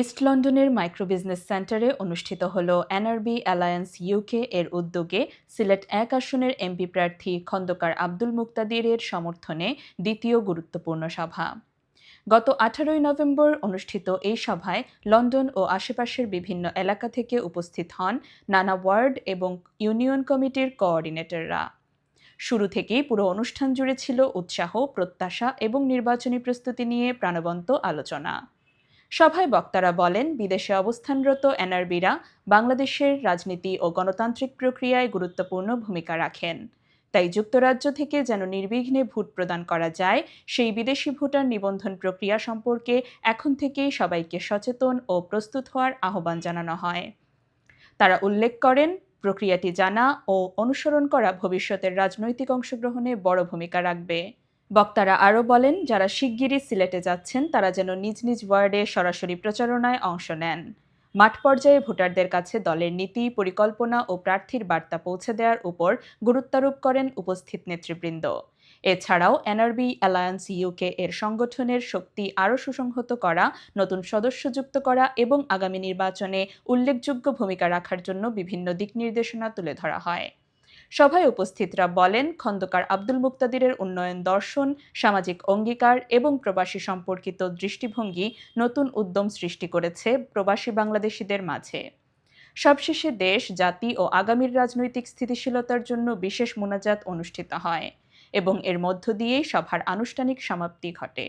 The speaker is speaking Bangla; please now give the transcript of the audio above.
ইস্ট লন্ডনের মাইক্রো বিজনেস সেন্টারে অনুষ্ঠিত হল এনআরবি অ্যালায়েন্স ইউকে এর উদ্যোগে সিলেট এক আসনের এমপি প্রার্থী খন্দকার আব্দুল মুক্তাদিরের সমর্থনে দ্বিতীয় গুরুত্বপূর্ণ সভা। গত আঠারোই নভেম্বর অনুষ্ঠিত এই সভায় লন্ডন ও আশেপাশের বিভিন্ন এলাকা থেকে উপস্থিত হন নানা ওয়ার্ড এবং ইউনিয়ন কমিটির কোঅর্ডিনেটররা। শুরু থেকেই পুরো অনুষ্ঠান জুড়ে ছিল উৎসাহ, প্রত্যাশা এবং নির্বাচনী প্রস্তুতি নিয়ে প্রাণবন্ত আলোচনা। সভায় বক্তারা বলেন, বিদেশে অবস্থানরত এনআরবিরা বাংলাদেশের রাজনীতি ও গণতান্ত্রিক প্রক্রিয়ায় গুরুত্বপূর্ণ ভূমিকা রাখেন। তাই যুক্তরাজ্য থেকে যেন নির্বিঘ্নে ভোট প্রদান করা যায়, সেই বিদেশি ভোটার নিবন্ধন প্রক্রিয়া সম্পর্কে এখন থেকেই সবাইকে সচেতন ও প্রস্তুত হওয়ার আহ্বান জানানো হয়। তারা উল্লেখ করেন, প্রক্রিয়াটি জানা ও অনুসরণ করা ভবিষ্যতের রাজনৈতিক অংশগ্রহণে বড় ভূমিকা রাখবে। বক্তারা আরও বলেন, যারা শিগগিরই সিলেটে যাচ্ছেন, তারা যেন নিজ নিজ ওয়ার্ডে সরাসরি প্রচারণায় অংশ নেন। মাঠ পর্যায়ে ভোটারদের কাছে দলের নীতি, পরিকল্পনা ও প্রার্থীর বার্তা পৌঁছে দেওয়ার উপর গুরুত্বারোপ করেন উপস্থিত নেতৃবৃন্দ। এছাড়াও এনআরবি, অ্যালায়েন্স ইউকে এর সংগঠনের শক্তি আরও সুসংহত করা, নতুন সদস্য যুক্ত করা এবং আগামী নির্বাচনে উল্লেখযোগ্য ভূমিকা রাখার জন্য বিভিন্ন দিক নির্দেশনা তুলে ধরা হয়। সভায় উপস্থিতরা বলেন, খন্দকার আব্দুল মুক্তাদিরের উন্নয়ন দর্শন, সামাজিক অঙ্গীকার এবং প্রবাসী সম্পর্কিত দৃষ্টিভঙ্গি নতুন উদ্যম সৃষ্টি করেছে প্রবাসী বাংলাদেশিদের মাঝে। সবশেষে দেশ, জাতি ও আগামীর রাজনৈতিক স্থিতিশীলতার জন্য বিশেষ মোনাজাত অনুষ্ঠিত হয় এবং এর মধ্য দিয়েই সভার আনুষ্ঠানিক সমাপ্তি ঘটে।